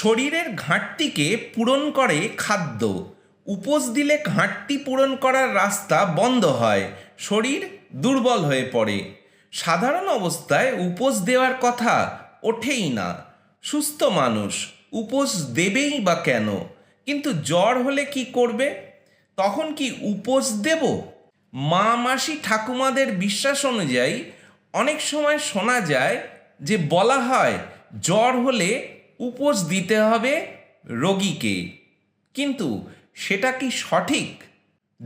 শরীরের ঘাটতিকে পূরণ করে খাদ্য। উপোস দিলে ঘাটতি পূরণ করার রাস্তা বন্ধ হয়, শরীর দুর্বল হয়ে পড়ে। সাধারণ অবস্থায় উপোস দেওয়ার কথা ওঠেই না। সুস্থ মানুষ উপোস দেবেই বা কেন? কিন্তু জ্বর হলে কি করবে? তখন কি উপোস দেব? মা, মাসি, ঠাকুমাদের বিশ্বাস অনুযায়ী অনেক সময় শোনা যায় যে বলা হয় জ্বর হলে উপোস দিতে হবে রোগীকে। কিন্তু সেটা কি সঠিক?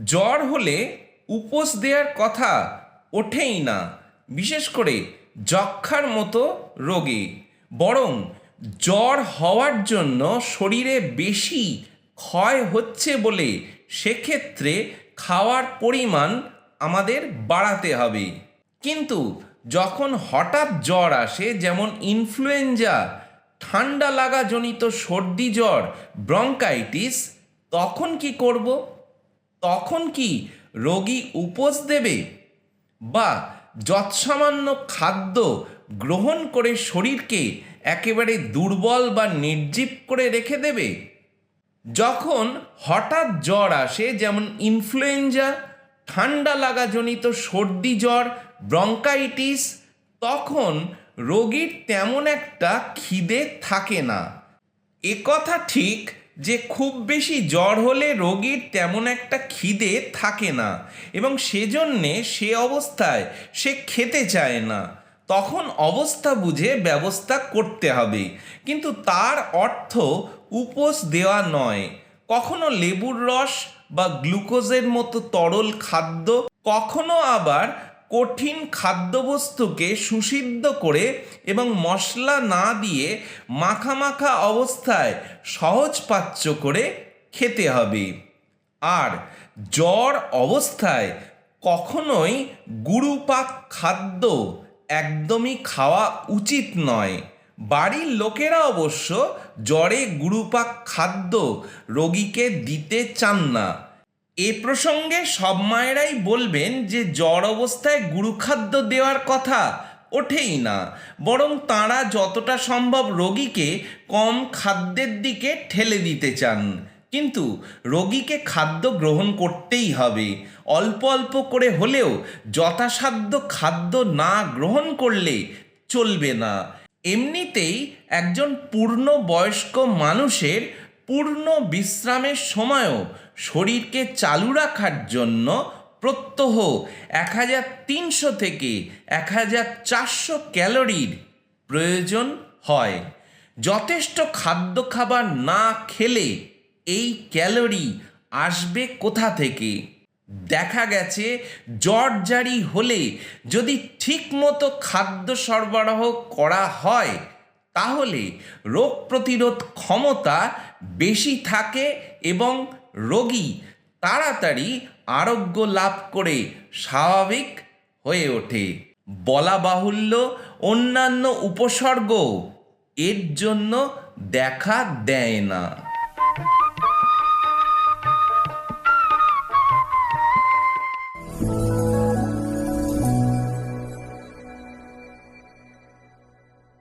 জ্বর হলে উপোস দেওয়ার কথা ওঠেই না, বিশেষ করে যক্ষার মতো রোগে। বরং জ্বর হওয়ার জন্য শরীরে বেশি ক্ষয় হচ্ছে বলে সেক্ষেত্রে খাওয়ার পরিমাণ আমাদের বাড়াতে হবে। কিন্তু যখন হঠাৎ জ্বর আসে, যেমন ইনফ্লুয়েঞ্জা ঠান্ডা লাগা জনিত সর্দি জ্বর, ব্রঙ্কাইটিস, তখন কি করব? তখন কি রোগী উপোস দেবে? বা যৎসামান্য খাদ্য গ্রহণ করে শরীরকে একেবারে দুর্বল বা নির্জীব করে রেখে দেবে? যখন হঠাৎ জ্বর আসে, যেমন ইনফ্লুয়েঞ্জা ঠান্ডা লাগাজনিত সর্দি জ্বর, ব্রঙ্কাইটিস, তখন রোগীর তেমন একটা খিদে থাকে না। একথা ঠিক, যে খুব বেশি জ্বর হলে রোগীর তেমন একটা খিদে থাকে না এবং সেজন্যে সে অবস্থায় সে খেতে চায় না। তখন অবস্থা বুঝে ব্যবস্থা করতে হবে। কিন্তু তার অর্থ উপোস দেওয়া নয়। কখনো লেবুর রস বা গ্লুকোজের মতো তরল খাদ্য, কখনো আবার কঠিন খাদ্যবস্তুকে সুসিদ্ধ করে এবং মশলা না দিয়ে মাখা মাখা অবস্থায় সহজপাচ্য করে খেতে হবে। আর জ্বর অবস্থায় কখনোই গুরুপাক খাদ্য একদমই খাওয়া উচিত নয়। বাড়ির লোকেরা অবশ্য জ্বরে গুরুপাক খাদ্য রোগীকে দিতে চান না। এ প্রসঙ্গে সব মায়েরাই বলবেন যে জ্বর অবস্থায় গুরুখাদ্য দেওয়ার কথা ওঠেই না। বরং তাঁরা যতটা সম্ভব রোগীকে কম খাদ্যের দিকে ঠেলে দিতে চান। কিন্তু রোগীকে খাদ্য গ্রহণ করতেই হবে। অল্প অল্প করে হলেও যথাসাধ্য খাদ্য না গ্রহণ করলে চলবে না। এমনিতেই একজন পূর্ণ বয়স্ক মানুষের পূর্ণ বিশ্রামের সময়ও শরীরকে চালু রাখার জন্য প্রত্যহ এক হাজার তিনশো থেকে এক হাজার চারশো ক্যালোরির প্রয়োজন হয়। যথেষ্ট খাদ্য খাবার না খেলে এই ক্যালোরি আসবে কোথা থেকে? দেখা গেছে, জ্বর জারি হলে যদি ঠিকমতো খাদ্য সরবরাহ করা হয় তাহলে রোগ প্রতিরোধ ক্ষমতা বেশি থাকে এবং রোগী তাড়াতাড়ি আরোগ্য লাভ করে স্বাভাবিক হয়ে ওঠে। বলা বাহুল্য, অন্যান্য উপসর্গ এর জন্য দেখা দেয় না।